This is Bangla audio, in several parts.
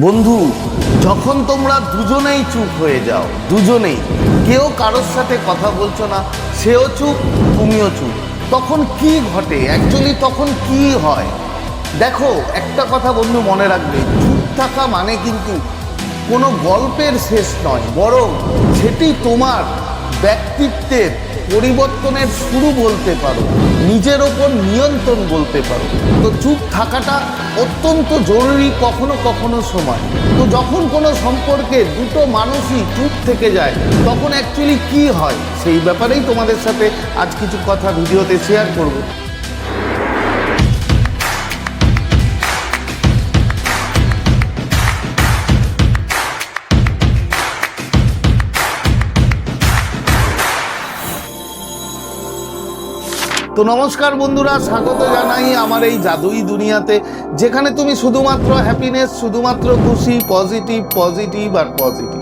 বন্ধু, যখন তোমরা দুজনেই চুপ হয়ে যাও, দুজনেই, কেউ কারোর সাথে কথা বলছো না, সেও চুপ, তুমিও চুপ, তখন কি ঘটে? অ্যাকচুয়ালি তখন কি হয়? দেখো, একটা কথা বন্ধু মনে রাখবে, চুপ থাকা মানে কিন্তু কোনো গল্পের শেষ নয়, বরং সেটি তোমার ব্যক্তিত্বের পরিবর্তনের শুরু বলতে পারো, নিজের ওপর নিয়ন্ত্রণ বলতে পারো। তো চুপ থাকাটা অত্যন্ত জরুরি কখনো কখনো সময়। তো যখন কোনো সম্পর্কে দুটো মানুষই চুপ থেকে যায়, তখন অ্যাকচুয়ালি কি হয়? সেই ব্যাপারেই তোমাদের সাথে আজ কিছু কথা ভিডিওতে শেয়ার করব। তো নমস্কার বন্ধুরা, স্বাগত জানাই আমার এই জাদুই দুনিয়াতে, যেখানে তুমি শুধুমাত্র হ্যাপিনেস শুধুমাত্র খুশি পজিটিভ পজিটিভ আর পজিটিভ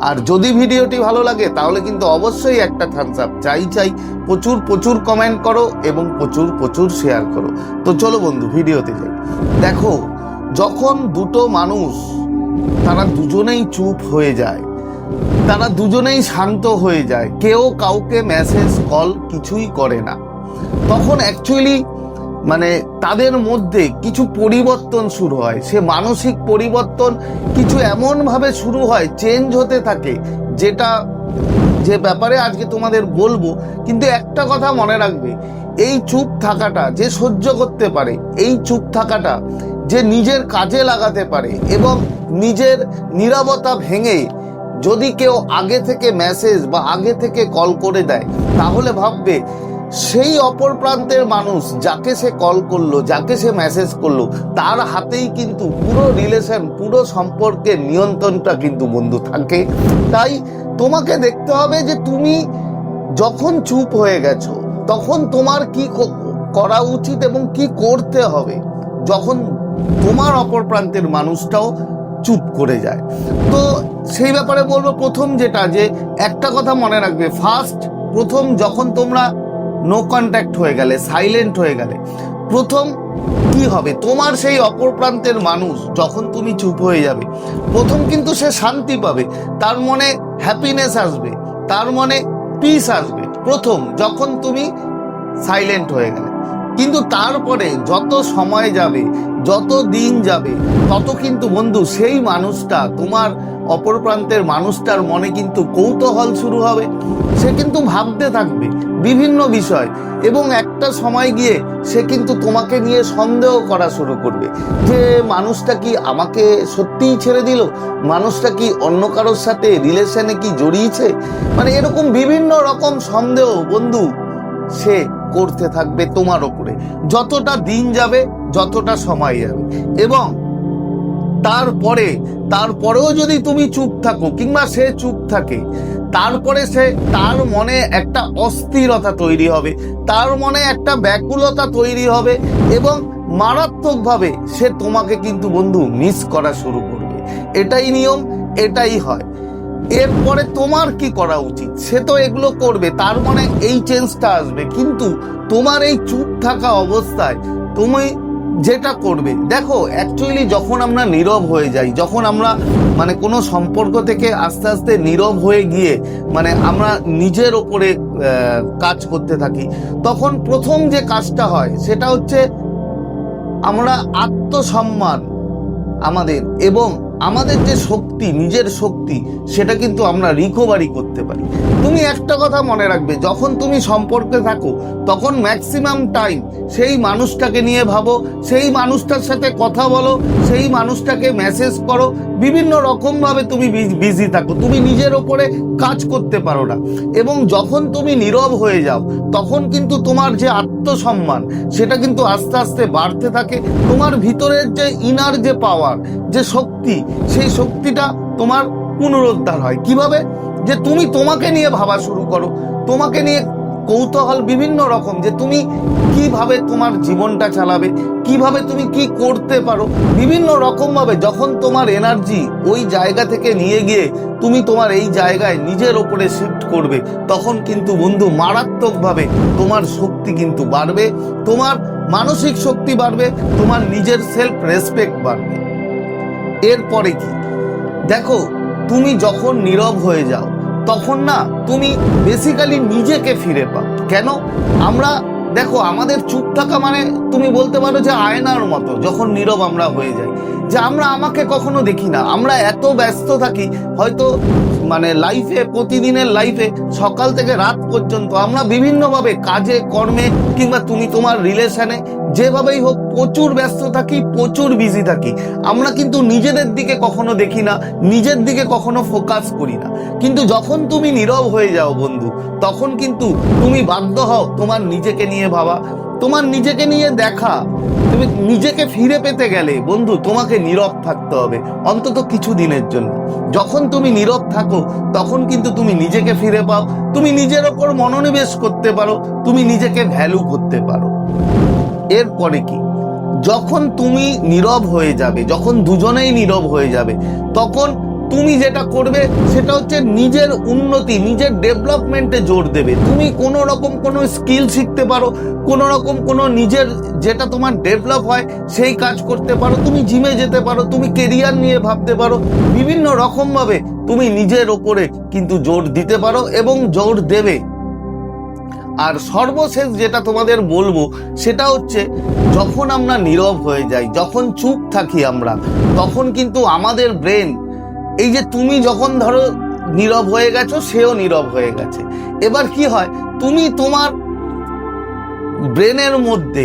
আর যদি ভিডিওটি ভালো লাগে, তাহলে কিন্তু অবশ্যই একটা থামস আপ চাই চাই, প্রচুর প্রচুর কমেন্ট করো এবং প্রচুর প্রচুর শেয়ার করো। তো চলো বন্ধু, ভিডিওতে যাই। দেখো, যখন দুটো মানুষ, তারা দুজনেই চুপ হয়ে যায়, তারা দুজনেই শান্ত হয়ে যায়, কেউ কাউকে মেসেজ কল কিছুই করে না, তখন অ্যাকচুয়ালি মানে তাদের মধ্যে কিছু পরিবর্তন শুরু হয়। সে মানসিক পরিবর্তন কিছু এমনভাবে শুরু হয় চেঞ্জ হতে থাকে, যেটা যে ব্যাপারে আজকে তোমাদের বলব। কিন্তু একটা কথা মনে রাখবে, এই চুপ থাকাটা যে সহ্য করতে পারে, এই চুপ থাকাটা যে নিজের কাজে লাগাতে পারে এবং নিজের নীরবতা ভেঙে যদি কেউ আগে থেকে মেসেজ বা আগে থেকে কল করে দেয়, তাহলে ভাববে সেই অপর প্রান্তের মানুষ যাকে সে কল করল, যাকে সে মেসেজ করল, তার হাতেই কিন্তু পুরো রিলেশন পুরো সম্পর্কের নিয়ন্ত্রণটা কিন্তু বন্ধু থাকে। তাই তোমাকে দেখতে হবে যে তুমি যখন চুপ হয়ে গেছো, তখন তোমার কি করা উচিত এবং কি করতে হবে যখন তোমার অপর প্রান্তের মানুষটাও চুপ করে যায়। তো সেই ব্যাপারে বলব প্রথম যেটা যে একটা কথা মনে রাখবে ফার্স্ট প্রথম যখন তোমরা নো কন্ট্যাক্ট হয়ে গেলে সাইলেন্ট হয়ে গেলে। প্রথম কি হবে? তোমার সেই অপর প্রান্তের মানুষ যখন তুমি চুপ হয়ে যাবে, প্রথম কিন্তু সে শান্তি পাবে। তার মনে হ্যাপিনেস আসবে, তার মনে পিস আসবে। প্রথম যখন তুমি সাইলেন্ট হয়ে গেলে। কিন্তু তারপরে যত সময় যাবে, যত দিন যাবে, তত কিন্তু বন্ধু সেই মানুষটা তোমার অপর প্রান্তের মানুষটার মনে কিন্তু কৌতূহল শুরু হবে। সে কিন্তু ভাবতে থাকবে বিভিন্ন বিষয় এবং একটা সময় গিয়ে সে কিন্তু তোমাকে নিয়ে সন্দেহ করা শুরু করবে যে মানুষটা কি আমাকে সত্যিই ছেড়ে দিল? মানুষটা কি অন্য কারোর সাথে রিলেশনে কি জড়িয়েছে? মানে এরকম বিভিন্ন রকম সন্দেহ বন্ধু সে করতে থাকবে তোমার ওপরে। যতটা দিন যাবে, যতটা সময় যাবে। এবং তারপরে, তারপরেও যদি তুমি চুপ থাকো, কিংবা সে চুপ থাকে, তারপরে সে, তার মনে একটা অস্থিরতা তৈরি হবে, তার মনে একটা ব্যাকুলতা তৈরি হবে, এবং মারাত্মকভাবে সে তোমাকে কিন্তু, বন্ধু মিস করা শুরু করবে। এটাই নিয়ম, এটাই হয়। এরপরে তোমার কি করা উচিত? সে তো এগুলো করবে, তার মনে এই চেঞ্জটা আসবে। কিন্তু তোমার এই চুপ থাকা অবস্থায় তুমি যেটা করবে। দেখো অ্যাকচুয়ালি যখন আমরা নীরব হয়ে যাই, যখন আমরা মানে কোনো সম্পর্ক থেকে আস্তে আস্তে নীরব হয়ে গিয়ে মানে আমরা নিজের ওপরে কাজ করতে থাকি, তখন প্রথম যে কাজটা হয় সেটা হচ্ছে আমরা আত্মসম্মান আমাদের এবং আমাদের যে শক্তি, নিজের শক্তি, সেটা কিন্তু আমরা রিকভারি করতে পারি। তুমি একটা কথা মনে রাখবে, যখন তুমি সম্পর্কে থাকো, তখন ম্যাক্সিমাম টাইম সেই মানুষটাকে নিয়ে ভাবো, সেই মানুষটার সাথে কথা বলো, সেই মানুষটাকে মেসেজ করো, বিভিন্ন রকমভাবে তুমি বিজি থাকো। তুমি নিজের ওপরে কাজ করতে পারো না। এবং যখন তুমি নীরব হয়ে যাও, তখন কিন্তু তোমার যে আত্মসম্মান, সেটা কিন্তু আস্তে আস্তে বাড়তে থাকে। তোমার ভিতরের যে ইনার যে পাওয়ার যে শক্তি সেই শক্তিটা তোমার পুনরুদ্ধার হয়। কীভাবে? যে তুমি তোমাকে নিয়ে ভাবা শুরু করো। তোমাকে নিয়ে কৌতূহল বিভিন্ন রকম, যে তুমি কীভাবে তোমার জীবনটা চালাবে, কীভাবে তুমি কি করতে পারো। বিভিন্ন রকম ভাবে যখন তোমার এনার্জি ওই জায়গা থেকে নিয়ে গিয়ে তুমি তোমার এই জায়গায় নিজের ওপরে শিফট করবে, তখন কিন্তু বন্ধু মারাত্মকভাবে তোমার শক্তি কিন্তু বাড়বে, তোমার মানসিক শক্তি বাড়বে, তোমার নিজের সেলফ রেসপেক্ট বাড়বে। এরপরে কি? দেখো, তুমি যখন নীরব হয়ে যাও, তখন না তুমি বেসিক্যালি নিজেকে ফিরে পাও। কেন? আমরা, দেখো, আমাদের চুপ থাকা মানে তুমি বলতে পারো যে আয়নার মতো, যখন নীরব আমরা হয়ে যাই। যে আমরা আমাকে কখনো দেখি না, আমরা এত ব্যস্ত থাকি, হয়তো মানে লাইফে প্রতিদিনের লাইফে সকাল থেকে রাত পর্যন্ত আমরা বিভিন্নভাবে কাজে, কর্মে, কিংবা তুমি তোমার রিলেশনে যেভাবেই হোক, প্রচুর ব্যস্ত থাকি প্রচুর বিজি থাকি আমরা কিন্তু নিজেদের দিকে কখনো দেখি না, নিজের দিকে কখনো ফোকাস করি না। কিন্তু যখন তুমি নীরব হয়ে যাও বন্ধু, তখন কিন্তু তুমি বাধ্য হও তোমার নিজেকে নিয়ে ভাবা, তোমার নিজেকে নিয়ে দেখা। তুমি নিজেকে ফিরে পেতে গেলে বন্ধু, তোমাকে নীরব থাকতে হবে অন্তত কিছু দিনের জন্য। যখন তুমি নীরব থাকো, তখন কিন্তু তুমি নিজেকে ফিরে পাও, তুমি নিজের ওপর মনোনিবেশ করতে পারো, তুমি নিজেকে ভ্যালু করতে পারো। এরপরে কি? যখন তুমি নীরব হয়ে যাবে, যখন দুজনেই নীরব হয়ে যাবে, তখন তুমি যেটা করবে, সেটা হচ্ছে নিজের উন্নতি, নিজের ডেভেলপমেন্টে জোর দেবে। তুমি কোনো রকম কোনো স্কিল শিখতে পারো, কোনো রকম কোনো নিজের যেটা তোমার ডেভেলপ হয়, সেই কাজ করতে পারো। তুমি জিমে যেতে পারো, তুমি কেরিয়ার নিয়ে ভাবতে পারো। বিভিন্ন রকমভাবে তুমি নিজের ওপরে কিন্তু জোর দিতে পারো এবং জোর দেবে। আর সর্বশেষ যেটা তোমাদের বলব, সেটা হচ্ছে যখন আমরা নীরব হয়ে যাই, যখন চুপ থাকি আমরা, তখন কিন্তু আমাদের ব্রেন এই যে তুমি যখন ধরো নীরব হয়ে গেছো, সেও নীরব হয়ে গেছে। এবার কি হয়, তুমি তোমার ব্রেনের মধ্যে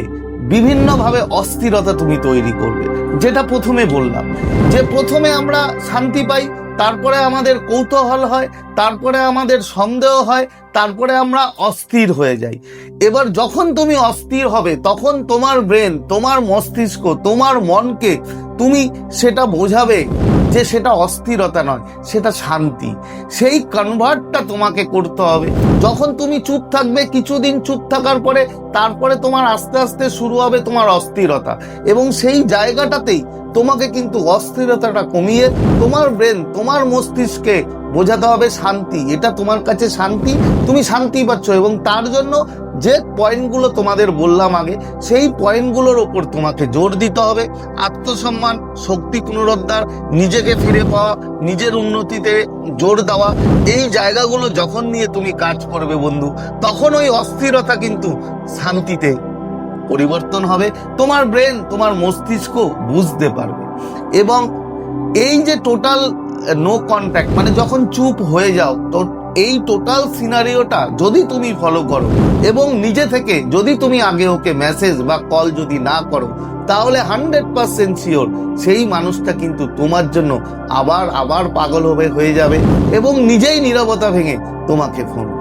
বিভিন্নভাবে অস্থিরতা তুমি তৈরি করবে। যেটা প্রথমে বললাম, যে প্রথমে আমরা শান্তি পাই তারপরে আমাদের কৌতূহল হয়, তারপরে আমাদের সন্দেহ হয়, তারপরে আমরা অস্থির হয়ে যাই। এবার যখন তুমি অস্থির হবে, তখন তোমার ব্রেন, তোমার মস্তিষ্ক, তোমার মনকে তুমি সেটা বোঝাবে। যে সেটা অস্থিরতা নয়, সেটা শান্তি। সেই কনভার্টটা তোমাকে করতে হবে। যখন তুমি চুপ থাকবে, কিছুদিন চুপ থাকার পরে, তারপরে তোমার আস্তে আস্তে শুরু হবে তোমার অস্থিরতা। এবং সেই জায়গাটাতেই তোমাকে কিন্তু অস্থিরতাটা কমিয়ে তোমার ব্রেন তোমার মস্তিষ্কে বোঝাতে হবে শান্তি। এটা তোমার কাছে শান্তি, তুমি শান্তি পাচ্ছ এবং তার জন্য যে পয়েন্টগুলো তোমাদের বললাম আগে, সেই পয়েন্টগুলোর ওপর তোমাকে জোর দিতে হবে। আত্মসম্মান, শক্তি পুনরুদ্ধার, নিজেকে ফিরে পাওয়া, নিজের উন্নতিতে জোর দেওয়া, এই জায়গাগুলো যখন নিয়ে তুমি কাজ করবে বন্ধু, তখন ওই অস্থিরতা কিন্তু শান্তিতে পরিবর্তন হবে। তোমার ব্রেন, তোমার মস্তিষ্ক বুঝতে পারবে। এবং এই যে টোটাল নো কন্ট্যাক্ট মানে যখন চুপ হয়ে যাও, তো এই টোটাল সিনারিওটা যদি তুমি ফলো করো এবং নিজে থেকে যদি তুমি আগে ওকে মেসেজ বা কল যদি না করো, তাহলে হান্ড্রেড পার্সেন্ট শিওর সেই মানুষটা কিন্তু তোমার জন্য আবার আবার পাগল হবে, হয়ে যাবে এবং নিজেই নিরবতা ভেঙে তোমাকে ফোন